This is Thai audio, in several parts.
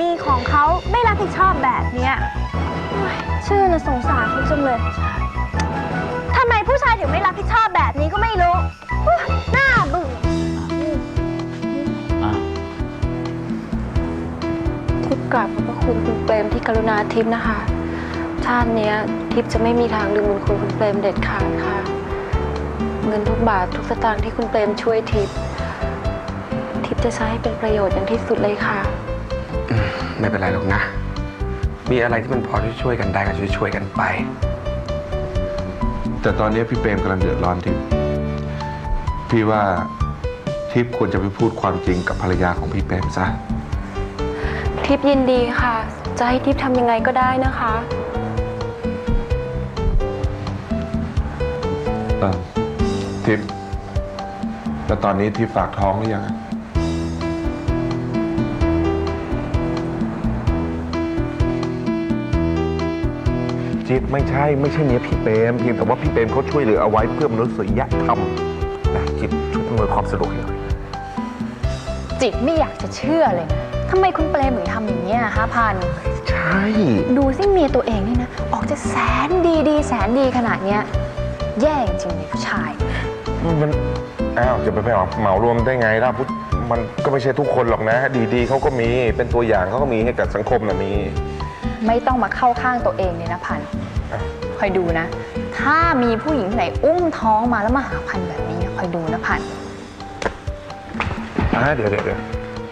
มีของเขาไม่รับผิดชอบแบบเนี้ยโอ๊ยชื่อน่ะสงสารเขาจังเลยทำไมผู้ชายถึงไม่รับผิดชอบแบบนี้ก็ไม่รู้อุ๊ยน่าเบื่อ อะทิพย์กราบขอบพระคุณคุณเปรมที่กรุณาทิพย์นะคะ ชาติเนี้ยทิพย์จะไม่มีทางลืมบุญคุณคุณเปรมเด็ดขาดค่ะ เงินทุกบาททุกสตางค์ที่คุณเปรมช่วยทิพย์ทิพย์จะใช้ให้เป็นประโยชน์อย่างที่สุดเลยค่ะ ไม่เป็นไรหรอกนะ มีอะไรที่มันพอที่ช่วยกันได้ก็ช่วยๆกันไป แต่ตอนนี้พี่เปรมกำลังเดือดร้อนทิพย์พี่ว่าทิพย์ควรจะไปพูดความจริงกับภรรยาของพี่เปรมซะ ทิพย์ยินดีค่ะ จะให้ทิพย์ทำยังไงก็ได้นะคะ เออทิพย์แล้วตอนนี้ทิพย์ฝากท้องหรือยังอะ จิ๊บไม่ใช่ไม่ใช่เมียพี่เปรมเพียงแต่ว่าพี่เปรมเขาช่วยเหลือเอาไว้เพื่อมนุษยธรรมนะจิ๊บช่วยอำนวยความสะดวกให้หน่อยจิตไม่อยากจะเชื่อเลยนะทำไมคุณเปรมถึงทำอย่างนี้ยฮะพัน ใช่ ดูสิเมียตัวเองนี่นะ ออกจะแสนดีดีแสนดีขนาดเนี้ย แย่จริงๆเลยผู้ชาย มันอ้าวจะไปไปเหมาเหมารวมได้ไงล่ะพุทธมันก็ไม่ใช่ทุกคนหรอกนะ ดีๆเขาก็มีเป็นตัวอย่างเขาก็มีให้กับสังคมนะมี ไม่ต้องมาเข้าข้างตัวเองเลยนะพันคอยดูนะ ถ้ามีผู้หญิงที่ไหนอุ้มท้องมาแล้วมาหาพันแบบนี้นะคอยดูนะพันอ่าเดี๋ยวเดี๋ยวเดี๋ยว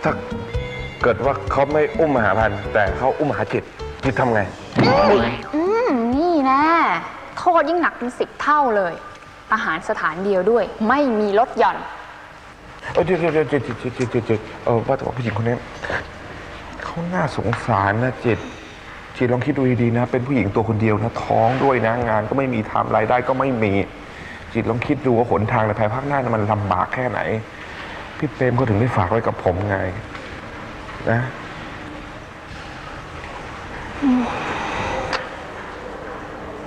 ถ้าเกิดว่าเขาไม่อุ้มมหาพันธุ์แต่เขาอุ้มมหาจิตจิตทำไง อืมนี่แนะโทษยิ่งหนักเป็นสิบเท่าเลย อาหารสถานเดียวด้วย ไม่มีลดหย่อน เออเดี๋ยวเดี๋ยวเดี๋ยวจิตจิตจิตจิตจิตจิตเออว่าแต่ว่าผู้หญิงคนนี้เขาน่าสงสารนะจิต จิตลองคิดดูดีๆนะ เป็นผู้หญิงตัวคนเดียวนะ ท้องด้วยนะ งานก็ไม่มีทำรายได้ก็ไม่มีจิตลองคิดดูว่าหนทางในภายภาคหน้านะมันลำบากแค่ไหน พี่เปรมเขาถึงได้ฝากไว้กับผมไง นะ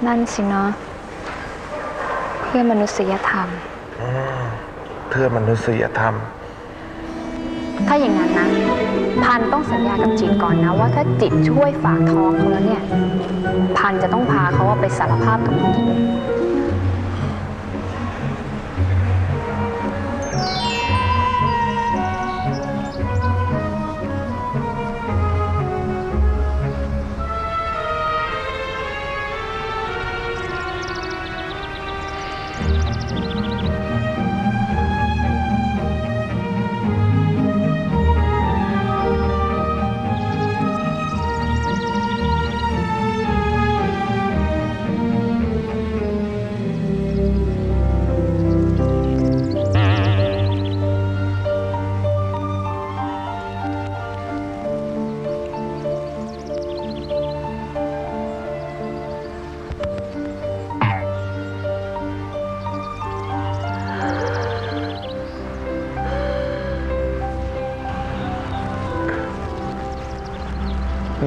นั่นสิเนาะเพื่อมนุษยธรรมเพื่อมนุษยธรรม ถ้าอย่างนั้นนะ พันต้องสัญญากับจิตก่อนนะ ว่าถ้าจิตช่วยฝากท้องเขาแล้วเนี่ย พันจะต้องพาเขาว่าไปสารภาพกับผู้หญิง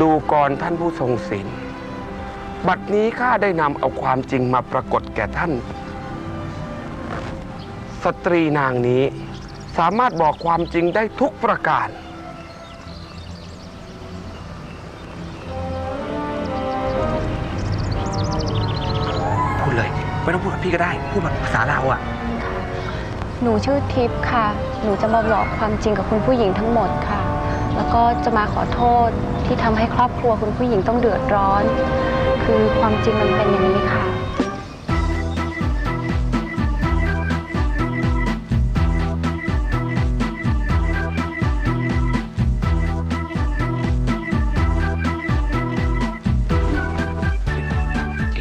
ดูก่อนท่านผู้ทรงศีลบัดนี้ข้าได้นำเอาความจริงมาปรากฏแก่ท่าน สตรีนางนี้สามารถบอกความจริงได้ทุกประการ พูดเลย ไม่ต้องพูดกับพี่ก็ได้ พูดแบบภาษาเราอะหนูชื่อทิพย์ค่ะ หนูจะมาบอกความจริงกับคุณผู้หญิงทั้งหมดค่ะ แล้วก็จะมาขอโทษ ที่ทำให้ครอบครัวคุณผู้หญิงต้องเดือดร้อน คือความจริงมันเป็นอย่างนี้ค่ะ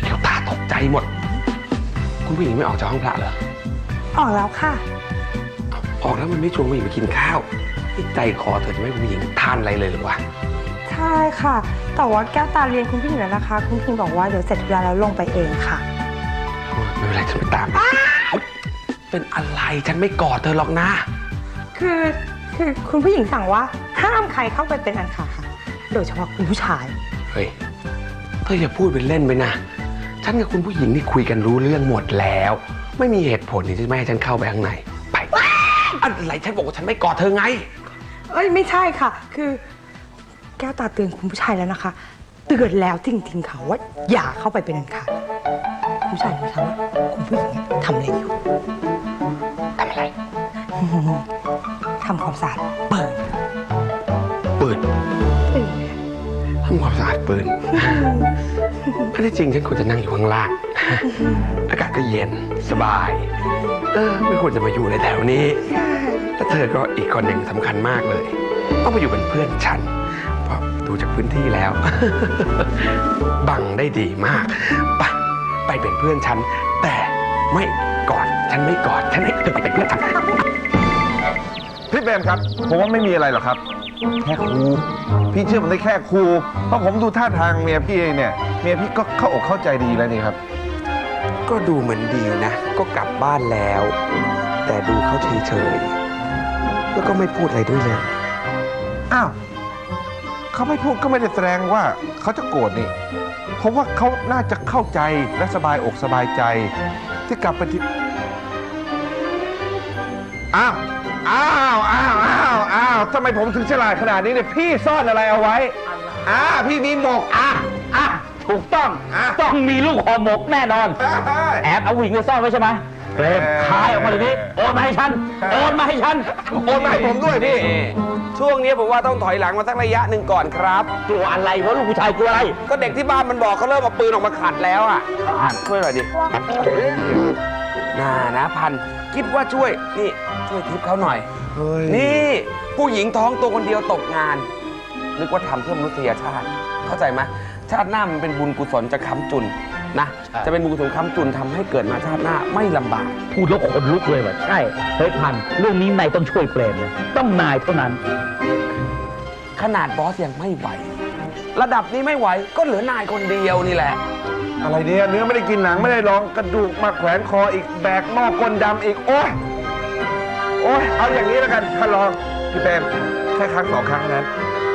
เขียวตาตกใจหมด คุณผู้หญิงไม่ออกจากห้องพระเหรอ ออกแล้วค่ะ ออกแล้วมันไม่ชวนผู้หญิงไปกินข้าวนี่ใจคอเธอจะไม่ให้ผู้หญิงทานอะไรเลยหรือวะใช่ค่ะ แต่ว่าแก้วตาเรียนคุณพี่อยู่แล้วนะคะ คุณพิมบอกว่าเดี๋ยวเสร็จธุระแล้วลงไปเองค่ะ ไม่เป็นไรฉันไปตามเป็นอะไรฉันไม่กอดเธอหรอกนะ คือคือคุณผู้หญิงสั่งว่าห้ามใครเข้าไปเป็นอันขาดค่ะ โดยเฉพาะคุณผู้ชาย เฮ้ยเธออย่าพูดเป็นเล่นไปนะ ฉันกับคุณผู้หญิงนี่คุยกันรู้เรื่องหมดแล้ว ไม่มีเหตุผลที่จะไม่ให้ฉันเข้าไปข้างใน ไป อะไรฉันบอกว่าฉันไม่กอดเธอไง เอ้ยไม่ใช่ค่ะ คือแก้วตาเตือนคุณผู้ชายแล้วนะคะ เตือนแล้วจริงๆค่ะว่าอย่าเข้าไปเป็นอันขาดคุณผู้ชายรู้ทันว่าคุณผู้หญิงเนี่ยทำอะไรอยู่ทำอะไรทำความสะอาดเปิดปืนทำความสะอาดปืนไม่ได้จริงฉันควรจะนั่งอยู่ข้างล่าง อากาศก็เย็นสบาย เออไม่ควรจะมาอยู่ในแถวนี้ แล้วเธอก็อีกคนหนึ่งสำคัญมากเลย ต้องมาอยู่เป็นเพื่อนฉันเพราะ ดูจากพื้นที่แล้ว บังได้ดีมากไปไปเป็นเพื่อนฉัน แต่ไม่กอดฉันไม่กอดฉันให้เธอไปเป็นเพื่อนฉันพี่เปรมครับ ผมว่าไม่มีอะไรหรอกครับ แค่ครูพี่เชื่อผมได้แค่ครูเพราะผมดูท่าทางเมียพี่เนี่ยเมียพี่ก็เข้าอกเข้าใจดีแล้วนี่ครับ ก็ดูเหมือนดีนะ ก็กลับบ้านแล้ว แต่ดูเขาเฉยๆแล้วก็ไม่พูดอะไรด้วยเลยอ้าว เขาไม่พูดก็ไม่ได้แสดงว่าเขาจะโกรธนี่ผมว่าเขาน่าจะเข้าใจและสบายอกสบายใจ ที่กลับไปที่อ้าวอ้าวอ้าวอ้าวอ้าวทำไมผมถึงฉลาดขนาดนี้เนี่ยพี่ซ่อนอะไรเอาไว้อ่าพี่มีหมกอะอะถูกต้องอะต้องมีลูกห่อหมกแน่นอน แอบเอาผู้หญิงไปซ่อนไว้ใช่ไหมเกรมคายออกมาเลยนี้โอนมาให้ฉันโอนมาให้ฉันโอนมาให้ผมด้วยพี่ ช่วงนี้ผมว่าต้องถอยหลังมาสักระยะหนึ่งก่อนครับกลัวอะไรวะลูกผู้ชายกลัวอะไรก็เด็กที่บ้านมันบอกเขาเริ่มเอาปืนออกมาขัดแล้วอะอ่านช่วยหน่อยดิน่านะพันคิดว่าช่วยนี่ช่วยทิปเขาหน่อยเฮ้ยนี่ผู้หญิงท้องตัวคนเดียวตกงาน นึกว่าทำเพื่อมนุษยชาติ เข้าใจไหมชาติหน้ามันเป็นบุญกุศลจะค้ำจุน นะจะเป็นบุญกุศลค้ำจุนทำให้เกิดมาชาติหน้าไม่ลำบาก พูดแล้วขนลุกเลยว่ะใช่เฮ้ยพันเรื่องนี้นายต้องช่วยเปรมเลยต้องนายเท่านั้น ขนาดบอสยังไม่ไหว ระดับนี้ไม่ไหวก็เหลือนายคนเดียวนี่แหละ อะไรเนี่ยเนื้อไม่ได้กินหนังไม่ได้ลองกระดูกมาแขวนคออีกแบกหม้อก้นดำอีกโอ้ยโอ้ยเอาอย่างนี้แล้วกันท่านรองพี่เปรมแค่ครั้งสองครั้งนั้น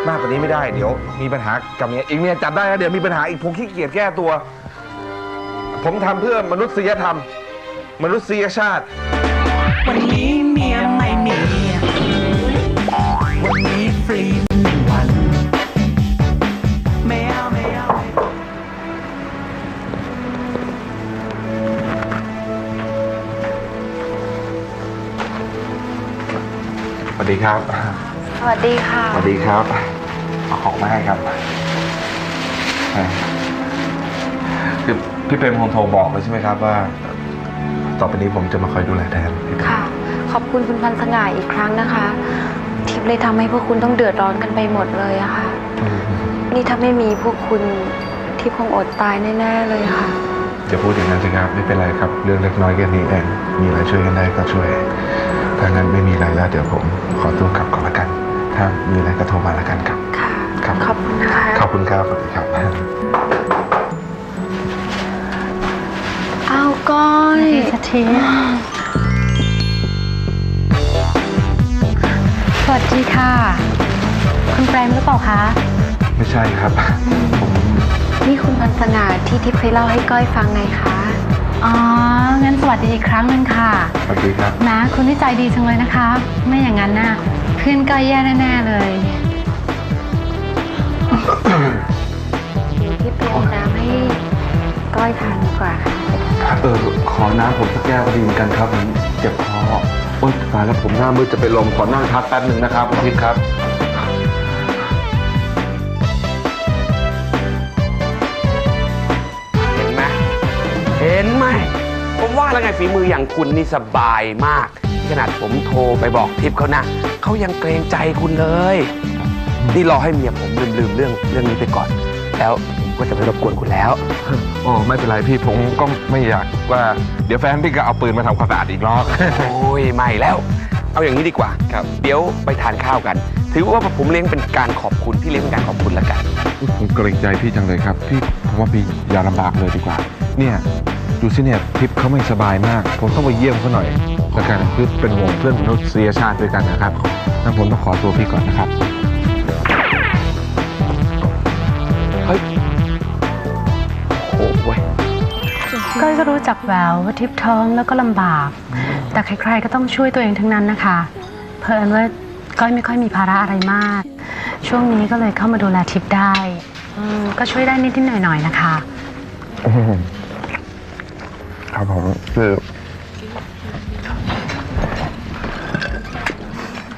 มากกว่านี้ไม่ได้เดี๋ยว มีปัญหากับเมียอีกเมียจับได้แล้วเดี๋ยวมีปัญหาอีกผมขี้เกียจแก้ตัว ผมทำเพื่อมนุษยธรรม มนุษยชาติ วันนี้เมียไม่มี วันนี้ฟรีหนึ่งวัน ไม่เอาไม่เอา สวัสดีครับ สวัสดีค่ะ สวัสดีครับ เอาของมาให้ครับอ่า คือพี่เปรมคงโทรบอกเลยใช่ไหมครับว่า ต่อไปนี้ผมจะมาคอยดูแลแทนพี่เปรมค่ะ ขอบคุณคุณพันสง่าอีกครั้งนะคะ ทิพย์เลยทำให้พวกคุณต้องเดือดร้อนกันไปหมดเลยอะค่ะนี่ถ้าไม่มีพวกคุณทิพย์คงอดตายแน่ๆเลยค่ะ อย่าพูดอย่างนั้นสิครับไม่เป็นไรครับ เรื่องเล็กน้อยแค่นี้เองมีอะไรช่วยกันได้ก็ช่วยถ้างั้นไม่มีอะไรแล้วเดี๋ยวผมขอตัวกลับก่อนละกัน ถ้ามีอะไรก็โทรมาละกันครับ ค่ะ ครับ ขอบคุณนะคะขอบคุณครับสวัสดีครับ จะทีสวัสดีค่ะ คุณแปรมหรือเปล่าคะ ไม่ใช่ครับ ผมนี่คุณพันสง่าที่ทิพย์เคยเล่าให้ก้อยฟังไงคะ อ๋อ งั้นสวัสดีอีกครั้งหนึ่งค่ะ สวัสดีครับ นะ คุณที่ใจดีจังเลยนะคะ ไม่อย่างนั้นน่ะเพื่อนก้อยแย่แน่ๆเลยเดี๋ยวพี่เตรียมน้ำให้ ก้อยทานดีกว่าค่ะเออขอน้ำผมสักแก้วก็ดีเหมือนกันครับเจ็บคอโอ๊ยตายแล้วผมหน้ามืดจะไปลมขอนั่งพักแป๊บหนึ่งนะครับคุณทิพย์ครับเห็นไหมเห็นไหมผมว่าแล้วไงฝีมืออย่างคุณนี่สบายมาก ขนาดผมโทรไปบอกทิพย์เขานะเขายังเกรงใจคุณเลย นี่รอให้เมียผมลืมๆเรื่องเรื่องนี้ไปก่อน แล้ว ผมก็จะไม่รบกวนคุณแล้ว โอ้ไม่เป็นไรพี่ผมก็ไม่อยากว่า เดี๋ยวแฟนพี่ก็เอาปืนมาทำความสะอาดอีกรอบโอ้ยไม่แล้ว เอาอย่างนี้ดีกว่าครับ เดี๋ยวไปทานข้าวกัน ถือว่าผมเลี้ยงเป็นการขอบคุณพี่เลี้ยงเป็นการขอบคุณแล้วกันผมเกรงใจพี่จังเลยครับพี่ผมว่าพี่อย่าลำบากเลยดีกว่า เนี่ยดูสิเนี่ยทิพย์เขาไม่สบายมาก ผมต้องไปเยี่ยมเขาหน่อยแล้วกันคือเป็นห่วงเพื่อนมนุษยชาติด้วยกันนะครับงั้นผมต้องขอตัวพี่ก่อนนะครับเฮ้ย รู้จักแววว่าทิพย์ท้องแล้วก็ลำบาก แต่ใครๆก็ต้องช่วยตัวเองทั้งนั้นนะคะ เพลินว่าก้อยไม่ค่อยมีภาระอะไรมาก ช่วงนี้ก็เลยเข้ามาดูแลทิพย์ได้อืมก็ช่วยได้นิดๆหน่อยๆนะคะ อืมครับผมคือ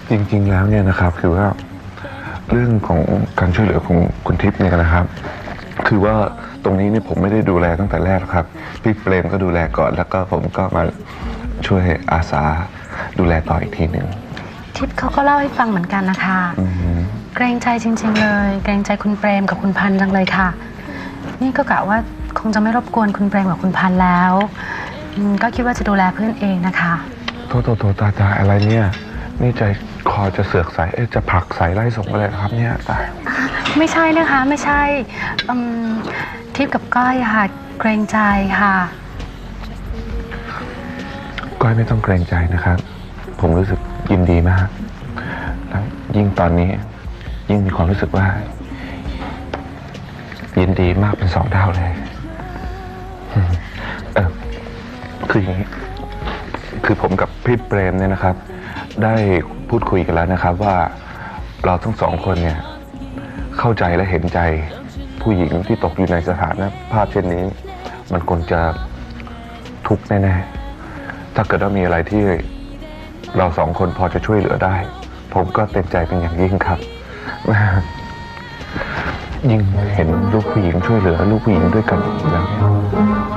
จริงๆแล้วเนี่ยนะครับ คือว่าเรื่องของการช่วยเหลือของคุณทิพย์เนี่ยนะครับ คือว่า ตรงนี้เนี่ยผมไม่ได้ดูแลตั้งแต่แรกหรอกครับ พี่เปรมก็ดูแลก่อนแล้วก็ผมก็มาช่วยอาสาดูแลต่ออีกทีหนึ่งทิพย์เขาก็เล่าให้ฟังเหมือนกันนะคะ อืมเกรงใจจริง ๆ เลย เกรงใจคุณเปรมกับคุณพันธ์จังเลยค่ะ นี่ก็กะว่าคงจะไม่รบกวนคุณเปรมกับคุณพันธ์แล้วอืมก็คิดว่าจะดูแลเพื่อนเองนะคะ โทษโทษโทษตาตาอะไรเนี่ย นี่ใจคอจะเสือกใส่เอ๊ะจะผลักใส่ไล่ส่งอะไรครับเนี่ยตายไม่ใช่นะคะ ไม่ใช่อืม ทิพย์กับก้อยค่ะ เกรงใจค่ะ ก้อยไม่ต้องเกรงใจนะครับ ผมรู้สึกยินดีมาก แล้วยิ่งตอนนี้ ยิ่งมีความรู้สึกว่า ยินดีมากเป็นสองเท่าเลย เออคืออย่างนี้ คือผมกับพี่เปรมเนี่ยนะครับ ได้พูดคุยกันแล้วนะครับว่าเราทั้งสองคนเนี่ย เข้าใจและเห็นใจ ผู้หญิงที่ตกอยู่ในสถานะภาพเช่นนี้ มันคงจะทุกข์แน่ๆ ถ้าเกิดว่ามีอะไรที่เราสองคนพอจะช่วยเหลือได้ ผมก็เต็มใจเป็นอย่างยิ่งครับ ยิ่งเห็นลูกผู้หญิงช่วยเหลือ ลูกผู้หญิงด้วยกันอย่างนี้แล้ว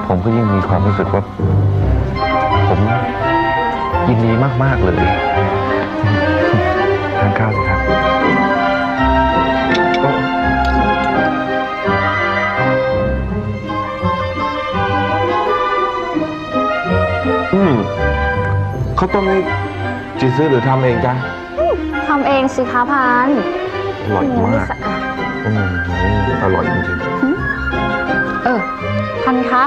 ผมก็ยิ่งมีความรู้สึกว่า ผมยินดีมากๆเลยทานข้าวเลยครับ ต้มนี่จีซื้อหรือทำเองจ้ะทำเองสิคะพันอร่อยมากสะอาดอืมอร่อยจริงเออพันคะ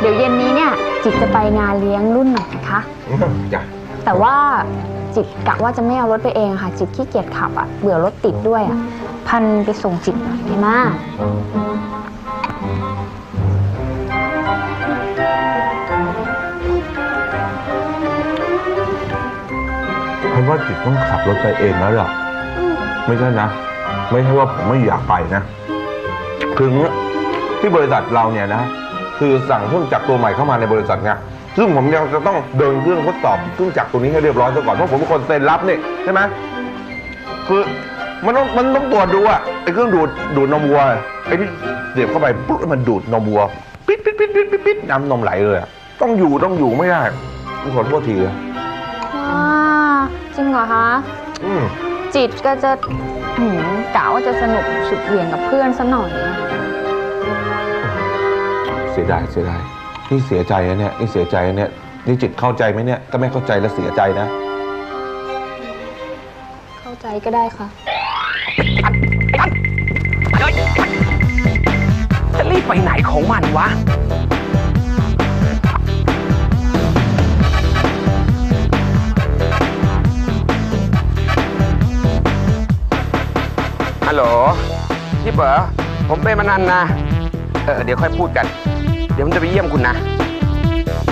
เดี๋ยวเย็นนี้เนี่ยจิตจะไปงานเลี้ยงรุ่นใหม่นะคะๆจ้ะแต่ว่าจิตกะว่าจะไม่เอารถไปเองอะค่ะ จิตขี้เกียจขับอะเบื่อรถติดด้วยอะพันไปส่งจิตหน่อยได้ไหมเพราะ ว่าจิตต้องขับรถไปเองแล้วล่ะไม่ใช่นะ ไม่ใช่ว่าผมไม่อยากไปนะคือที่บริษัทเราเนี่ยนะ คือสั่งเครื่องจักรตัวใหม่เข้ามาในบริษัทเนี่ยซึ่งผมยังจะต้องเดินเครื่องทดสอบเครื่องจักรตัวนี้ให้เรียบร้อยซะก่อนเพราะผมเป็นคนเซ็นรับนี่ใช่ไหมคือมันต้องมันต้องตรวจดูอะไอ้เครื่องดูดดูดนมวัวไอ้ที่เสียบเข้าไปปุ๊บแล้วมันดูดนมวัว ปิดปิดปิดปิดปิดปิดน้ำนมไหลเลยอะต้องอยู่ต้องอยู่ไม่ได้ขอโทษทีเลยว้า จริงเหรอคะ อืมจิตก็จะหืมกะว่าจะสนุกสุดเหวี่ยงกับเพื่อนซะหน่อยอะเสียดายเสียดายนี่เสียใจนะเนี่ยนี่เสียใจนะเนี่ยนี่จิตเข้าใจไหมเนี่ยถ้าไม่เข้าใจแล้วเสียใจนะ เข้าใจก็ได้ค่ะ จะรีบไปไหนของมันวะ ฮัลโหลพี่เป๋อผมเป็นมนันนะ เออเดี๋ยวค่อยพูดกัน เดี๋ยวผมจะไปเยี่ยมคุณนะ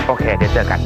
โอเค เดี๋ยวเจอกัน